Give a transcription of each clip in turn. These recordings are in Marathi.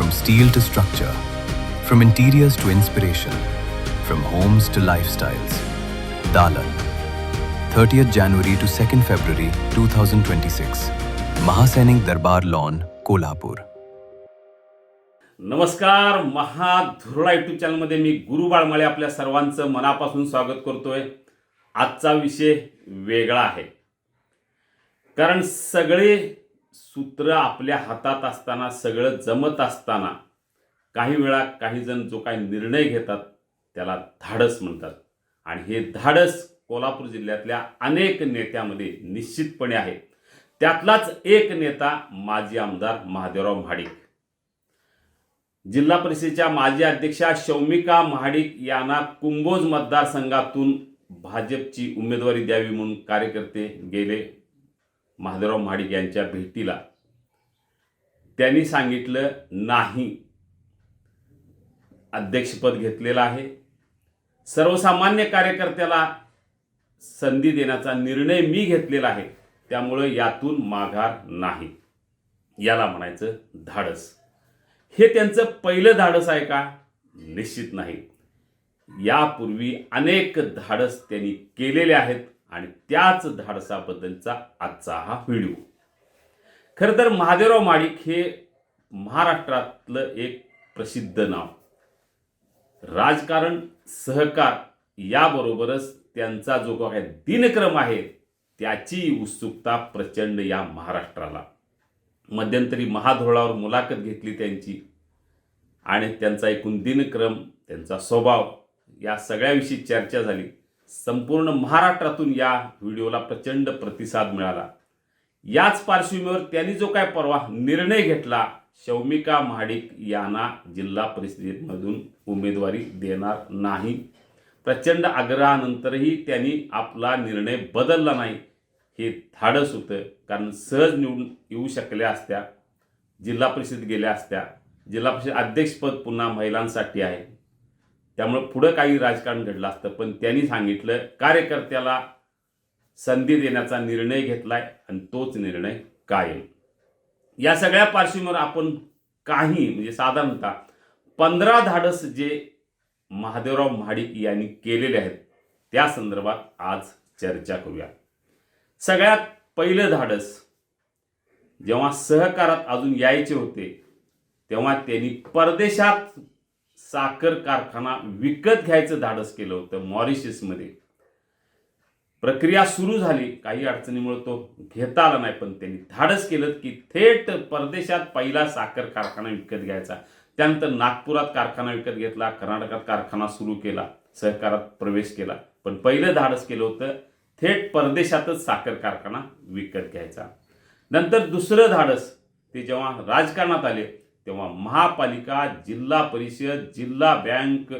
From steel to structure, from interiors to inspiration, from homes to lifestyles. Dalan, 30th January to 2nd February 2026. Mahasainik Darbar Lawn, Kolhapur. नमस्कार महाधुरळा युट्यूब चॅनलमध्ये मी गुरु बाळमाळे आपल्या सर्वांचं मनापासून स्वागत करतोय आजचा विषय वेगळा आहे कारण सगळे सूत्र आपल्या हातात असताना सगळं जमत असताना काही वेळा काही जण जो काही निर्णय घेतात त्याला धाडस म्हणतात. आणि हे धाडस कोल्हापूर जिल्ह्यातल्या अनेक नेत्यामध्ये निश्चितपणे आहे. त्यातलाच एक नेता माजी आमदार महादेवराव महाडिक. जिल्हा परिषदेच्या माजी अध्यक्षा शौमिका महाडिक यांना कुंभोज मतदारसंघातून भाजपची उमेदवारी द्यावी म्हणून कार्यकर्ते गेले. महादेवराव महाडिक यांच्या भेटीला. त्यांनी सांगितलं नाही. अध्यक्षपद घेतलेलं आहे. सर्वसामान्य कार्यकर्त्याला संधी देण्याचा निर्णय मी घेतलेला आहे. त्यामुळं यातून माघार नाही. याला म्हणायचं धाडस. हे त्यांचं पहिलं धाडस आहे का? निश्चित नाही. यापूर्वी अनेक धाडस त्यांनी केलेले आहेत. आणि त्याच धाडसाबद्दलचा आजचा हा व्हिडिओ. खरं तर महादेवराव माडिक हे महाराष्ट्रातलं एक प्रसिद्ध नाव. राजकारण सहकार याबरोबरच त्यांचा जो काही दिनक्रम आहे त्याची उत्सुकता प्रचंड या महाराष्ट्राला. मध्यंतरी महाधोळावर मुलाखत घेतली त्यांची आणि त्यांचा एकूण दिनक्रम त्यांचा स्वभाव या सगळ्याविषयी चर्चा झाली. संपूर्ण महाराष्ट्रातून या व्हिडिओला प्रचंड प्रतिसाद मिळाला. याच पार्श्वभूमीवर त्यांनी जो काय परवा निर्णय घेतला शौमिका महाडिक यांना जिल्हा परिषदेमधून उमेदवारी देणार नाही. प्रचंड आग्रहानंतरही त्यांनी आपला निर्णय बदलला नाही. हे धाडस होतं कारण सहज निवडून येऊ शकल्या असत्या जिल्हा परिषद गेल्या असत्या. जिल्हा परिषद अध्यक्षपद पुन्हा महिलांसाठी आहे. त्यामुळं पुढं काही राजकारण घडलं असतं. पण त्यांनी सांगितलं कार्यकर्त्याला संधी देण्याचा निर्णय घेतलाय आणि तोच निर्णय कायम. या सगळ्या पार्श्वभूमीवर आपण काही म्हणजे साधारणतः पंधरा धाडस जे महादेवराव महाडिक यांनी केलेले आहेत त्या संदर्भात आज चर्चा करूया. सगळ्यात पहिलं धाडस जेव्हा सहकारात अजून यायचे होते तेव्हा त्यांनी परदेशात साखर कारखाना विकत घ्यायचं धाडस केलं होतं मॉरिशसमध्ये. प्रक्रिया सुरू झाली काही अडचणीमुळे तो घेता आला नाही पण त्यांनी धाडस केलं की थेट परदेशात पहिला साखर कारखाना विकत घ्यायचा. त्यानंतर नागपुरात कारखाना विकत घेतला कर्नाटकात कारखाना सुरू केला सहकारात प्रवेश केला पण पहिलं धाडस केलं होतं थेट परदेशातच साखर कारखाना विकत घ्यायचा. नंतर दुसरं धाडस ते जेव्हा राजकारणात आले तेव्हा महापालिका जिल्हा परिषद जिल्हा बँक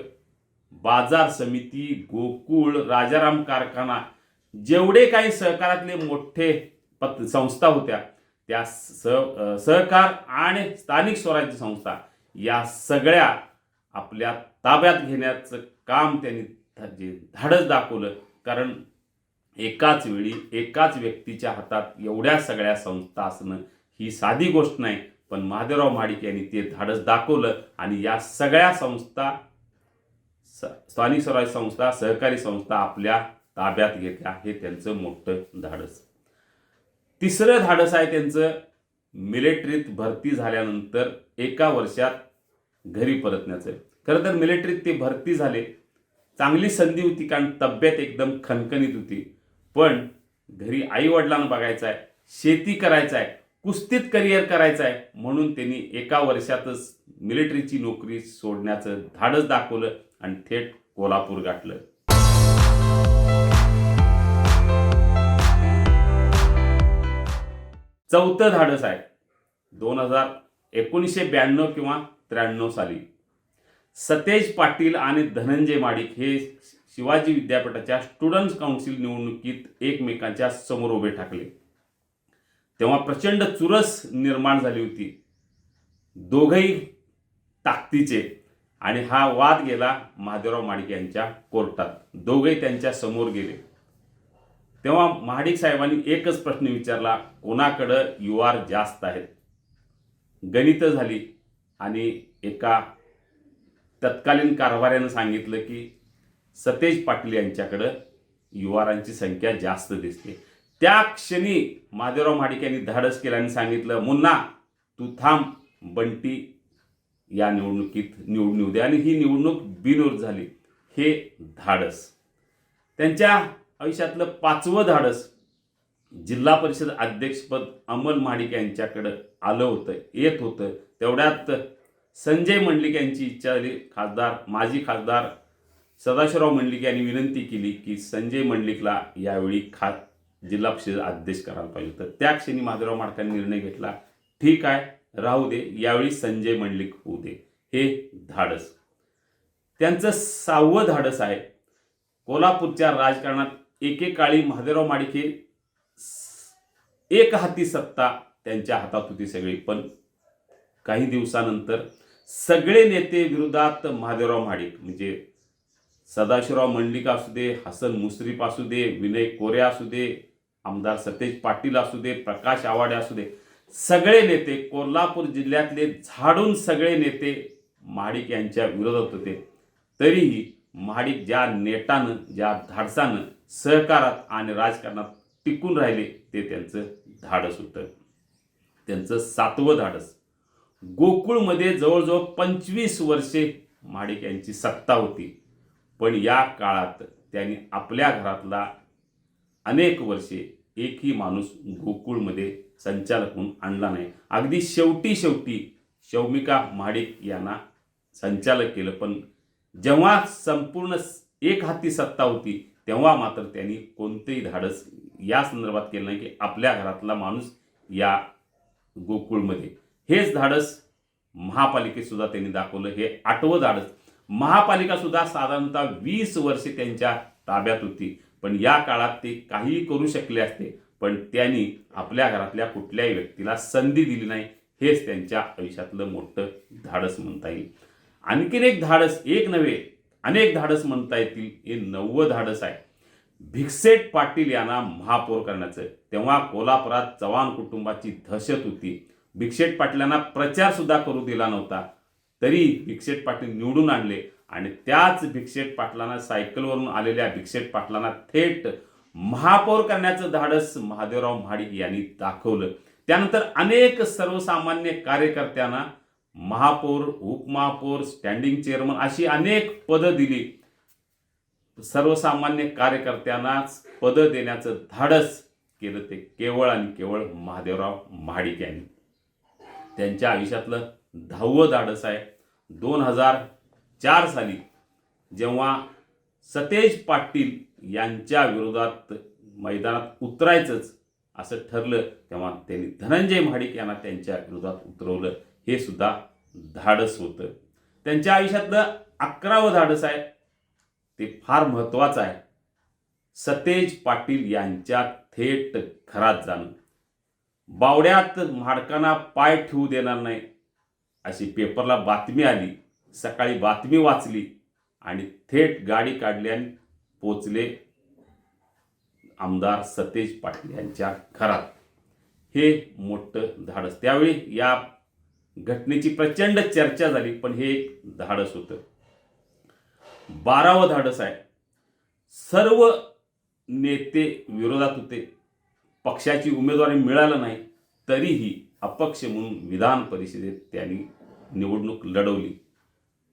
बाजार समिती गोकुळ राजाराम कारखाना जेवढे काही सहकारातले मोठे पत संस्था होत्या त्या सह सहकार आणि स्थानिक स्वराज्य संस्था या सगळ्या आपल्या ताब्यात घेण्याचं काम त्यांनी जे धाडस दाखवलं. कारण एकाच वेळी एकाच व्यक्तीच्या हातात एवढ्या सगळ्या संस्था असणं ही साधी गोष्ट नाही. पण महादेवराव माडिक यांनी ते धाडस दाखवलं आणि या सगळ्या संस्था स्थानिक स्वराज्य संस्था सहकारी संस्था आपल्या ताब्यात घेतल्या. हे त्यांचं मोठं धाडस. तिसरं धाडस आहे त्यांचं मिलिटरीत भरती झाल्यानंतर एका वर्षात घरी परतण्याचं. खरं तर मिलिटरीत ते भरती झाले. चांगली संधी होती कारण तब्येत एकदम खणखणीत होती. पण घरी आई वडिलांना बघायचं आहे शेती करायचं आहे कुस्तीत करिअर करायचं आहे. म्हणून त्यांनी एका वर्षातच मिलिटरीची नोकरी सोडण्याचं धाडस दाखवलं आणि थेट कोल्हापूर गाठलं. चौथं धाडस आहे. दोन हजार एकोणीसशे ब्याण्णव किंवा त्र्याण्णव साली. सतेज पाटील आणि धनंजय माडिक हे शिवाजी विद्यापीठाच्या स्टुडंट्स काउन्सिल निवडणुकीत एकमेकांच्या समोर उभे ठाकले. तेव्हा प्रचंड चुरस निर्माण झाली होती. दोघही ताकदीचे. आणि हा वाद गेला महादेवराव माडिक यांच्या कोर्टात. दोघेही त्यांच्यासमोर गेले. तेव्हा महाडिक साहेबांनी एकच प्रश्न विचारला कोणाकडं यू आर जास्त आहेत? गणितं झाली आणि एका तत्कालीन कारभाऱ्यानं सांगितलं की सतेज पाटील यांच्याकडं युवारांची संख्या जास्त दिसते. त्या क्षणी माधवराव महाडिक यांनी धाडस केलं आणि सांगितलं मुन्ना तू थांब बंटी या निवडणुकीत निवडून येऊ दे. आणि ही निवडणूक बिनविरोध झाली. हे धाडस. त्यांच्या आयुष्यातलं पाचवं धाडस जिल्हा परिषद अध्यक्षपद अमल महाडिक यांच्याकडं आलं होतं येत होतं. तेवढ्यात संजय मंडलिक यांची इच्छा झाली. खासदार माजी खासदार सदाशिवराव मंडलिक यांनी विनंती केली की संजय मंडलिकला यावेळी खा जिल्हा परिषद अध्यक्ष करायला पाहिजे होतं. त्या क्षणी माधवराव माडकांनी निर्णय घेतला ठीक आहे राहू दे यावेळी संजय मंडलिक होऊ दे. हे धाडस. त्यांचं सहावं धाडस आहे. कोल्हापूरच्या राजकारणात एकेकाळी महादेवराव माडिके एक हाती सत्ता त्यांच्या हातात होती सगळी. पण काही दिवसानंतर सगळे नेते विरोधात महादेवराव महाडिक म्हणजे सदाशिवराव मंडलिक असू दे हसन मुश्रीफ असू दे विनय कोरे असू दे आमदार सतेज पाटील असू दे प्रकाश आवाडे असू दे सगळे नेते कोल्हापूर जिल्ह्यातले झाडून सगळे नेते महाडिक यांच्या विरोधात होते. तरीही महाडिक ज्या नेटानं ज्या धाडसानं सहकारात आणि राजकारणात टिकून राहिले ते त्यांचं धाडस होतं. त्यांचं सातवं धाडस. गोकुळमध्ये जवळजवळ पंचवीस वर्षे महाडिक यांची सत्ता होती. पण या काळात त्यांनी आपल्या घरातला अनेक वर्षे एकही माणूस गोकुळमध्ये संचालक म्हणून आणला नाही. अगदी शेवटी शेवटी शौमिका महाडिक यांना संचालक केलं. पण जेव्हा संपूर्ण एक हाती सत्ता होती तेव्हा मात्र त्यांनी कोणतेही धाडस या संदर्भात केलं नाही की आपल्या घरातला माणूस या गोकुळमध्ये. हेच धाडस महापालिकेसुद्धा त्यांनी दाखवलं. हे आठवं धाडस. महापालिकासुद्धा साधारणतः वीस वर्षे त्यांच्या ताब्यात होती. पण या काळात ते काहीही करू शकले असते पण त्यांनी आपल्या घरातल्या कुठल्याही व्यक्तीला संधी दिली नाही. हेच त्यांच्या आयुष्यातलं मोठं धाडस म्हणता येईल. आणखीन एक धाडस एक नव्हे अनेक धाडस म्हणता येतील. हे नववं धाडस आहे. भिक्सेट पाटील यांना महापौर करण्याचं. तेव्हा कोल्हापुरात चव्हाण कुटुंबाची दहशत होती. भिक्षेट पाटलांना प्रचार सुद्धा करू दिला नव्हता. तरी भिक्षेट पाटील निवडून आणले. आणि त्याच भिक्षेक पाटलांना सायकलवरून आलेल्या भिक्षेक पाटलांना थेट महापौर करण्याचं धाडस महादेवराव महाडिक यांनी दाखवलं. त्यानंतर अनेक सर्वसामान्य कार्यकर्त्यांना महापौर उपमहापौर स्टँडिंग चेअरमन अशी अनेक पदं दिली. सर्वसामान्य कार्यकर्त्यांनाच पदं देण्याचं धाडस केलं ते केवळ आणि केवळ महादेवराव महाडिक यांनी. त्यांच्या आयुष्यातलं दहावं धाडस आहे. दोन हजार चार साली जेव्हा सतेज पाटील यांच्या विरोधात मैदानात उतरायचंच असं ठरलं तेव्हा त्यांनी धनंजय महाडिक यांना त्यांच्या विरोधात उतरवलं. हे सुद्धा धाडस होतं. त्यांच्या आयुष्यातलं अकरावं धाडस आहे. ते फार महत्त्वाचं आहे. सतेज पाटील यांच्या थेट घरात जाणं. बावड्यात म्हाडकांना पाय ठेवू देणार नाही अशी पेपरला बातमी आली. सकाळी बातमी वाचली आणि थेट गाडी काढली आणि पोचले आमदार सतेज पाटील यांच्या घरात. हे मोठं धाडस. त्यावेळी या घटनेची प्रचंड चर्चा झाली पण हे एक धाडस होतं. बारावं धाडस आहे. सर्व नेते विरोधात होते. पक्षाची उमेदवारी मिळालं नाही तरीही अपक्ष म्हणून विधान परिषदेत त्यांनी निवडणूक लढवली.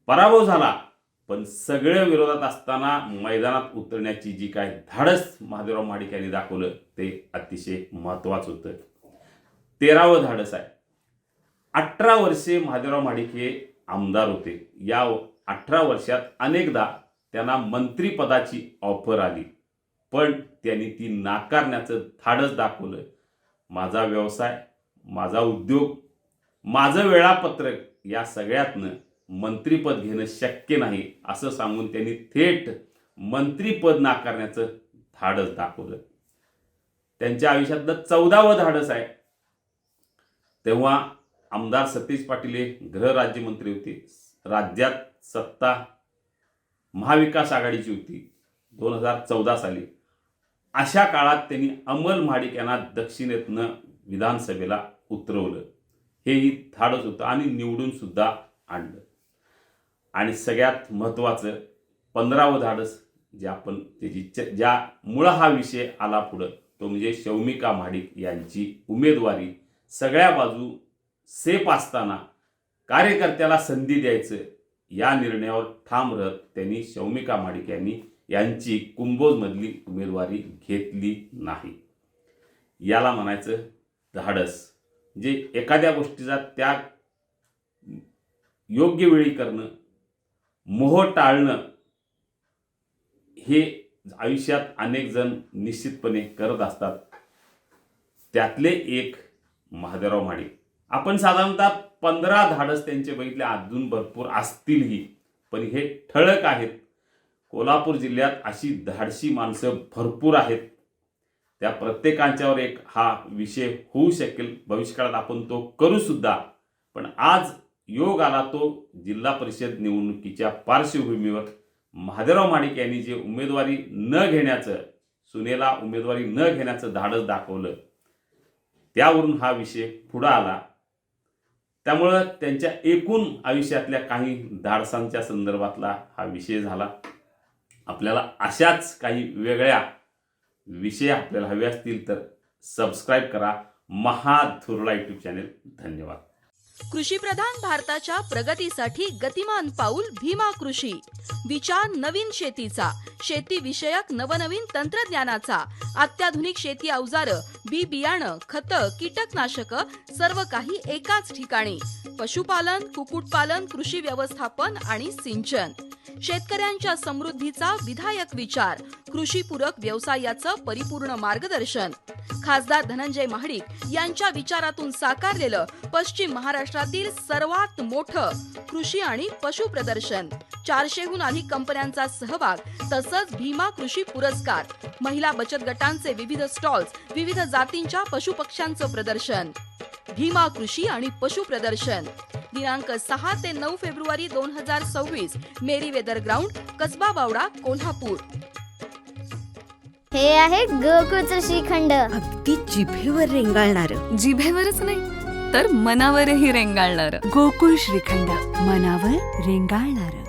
पराभव झाला. पण सगळ्या विरोधात असताना मैदानात उतरण्याची जी काय धाडस महादेवराव महाडिक यांनी दाखवलं ते अतिशय महत्त्वाचं होतं. तेरावं धाडस आहे. अठरा वर्षे महादेवराव महाडिक हे आमदार होते. या अठरा वर्षात अनेकदा त्यांना मंत्रिपदाची ऑफर आली. पण त्यांनी ती नाकारण्याचं धाडस दाखवलं. माझा व्यवसाय माझा उद्योग माझं वेळापत्रक या सगळ्यातनं मंत्रीपद घेणं शक्य नाही असं सांगून त्यांनी थेट मंत्रीपद नाकारण्याचं धाडस दाखवलं. त्यांच्या आयुष्यातलं चौदावं धाडस आहे. तेव्हा आमदार सतीश पाटील हे गृहराज्यमंत्री होते. राज्यात सत्ता महाविकास आघाडीची होती दोन हजार चौदा साली. अशा काळात त्यांनी अमल महाडिक यांना दक्षिणेतनं विधानसभेला उतरवलं. हेही धाडस होतं आणि निवडून सुद्धा आणलं. आणि सगळ्यात महत्त्वाचं पंधरावं धाडस जे आपण त्याची च ज्यामुळं हा विषय आला पुढं तो म्हणजे शौमिका महाडिक यांची उमेदवारी. सगळ्या बाजू सेफ असताना कार्यकर्त्याला संधी द्यायचं या निर्णयावर ठाम राहत त्यांनी शौमिका महाडिक यांनी यांची कुंभोजमधली उमेदवारी घेतली नाही. याला म्हणायचं धाडस. जे एखाद्या गोष्टीचा त्याग योग्य वेळी करणं मोह टाळणं हे आयुष्यात अनेक जण निश्चितपणे करत असतात. त्यातले एक महादेवराव महाडिक आपण साधारणतः पंधरा धाडस त्यांचे बघितले अजून भरपूर असतीलही. पण हे ठळक आहेत. कोल्हापूर जिल्ह्यात अशी धाडशी माणसं भरपूर आहेत. त्या प्रत्येकांच्यावर एक हा विषय होऊ शकेल. भविष्यकाळात आपण तो करू सुद्धा पण आज योग आला तो जिल्हा परिषद निवडणुकीच्या पार्श्वभूमीवर. महादेवराव माणिक यांनी जे उमेदवारी न घेण्याचं सुनेला उमेदवारी न घेण्याचं धाडस दाखवलं त्यावरून हा विषय पुढं आला. त्यामुळं त्यांच्या एकूण आयुष्यातल्या काही धाडसांच्या संदर्भातला हा विषय झाला. आपल्याला अशाच काही वेगळ्या विषय आपल्याला हवे असतील तर सबस्क्राईब करा. महाधुरला यूट्यूब चॅनेल धन्यवाद. कृषीप्रधान भारताच्या प्रगतीसाठी गतिमान पाऊल भीमा कृषी. विचार नवीन शेतीचा शेती विषयक नवनवीन तंत्रज्ञानाचा अत्याधुनिक शेती अवजारं बी बियाणं खतं कीटकनाशक सर्व काही एकाच ठिकाणी. पशुपालन कुक्कुटपालन कृषी व्यवस्थापन आणि सिंचन. शेतकऱ्यांच्या समृद्धीचा विधायक विचार कृषीपूरक व्यवसायाचं परिपूर्ण मार्गदर्शन. खासदार धनंजय महाडिक यांच्या विचारातून साकारलेलं पश्चिम महाराष्ट्रातील सर्वात मोठं कृषी आणि पशु प्रदर्शन. चारशेहून अधिक कंपन्यांचा सहभाग तसंच भीमा कृषी पुरस्कार महिला बचत गटांचे विविध स्टॉल्स विविध जातींच्या पशुपक्ष्यांचं प्रदर्शन. भीमा कृषी आणि पशु प्रदर्शन. दिनांक सहा ते नऊ फेब्रुवारी दोन हजार सव्वीस. Merry Weather ground Kasba Bawda Kolhapur. हे आहे गोकुळचं श्रीखंड. अगदी जिभेवर रेंगाळणार. जिभेवरच नाही तर मनावरही रेंगाळणार. गोकुळ श्रीखंड मनावर रेंगाळणार.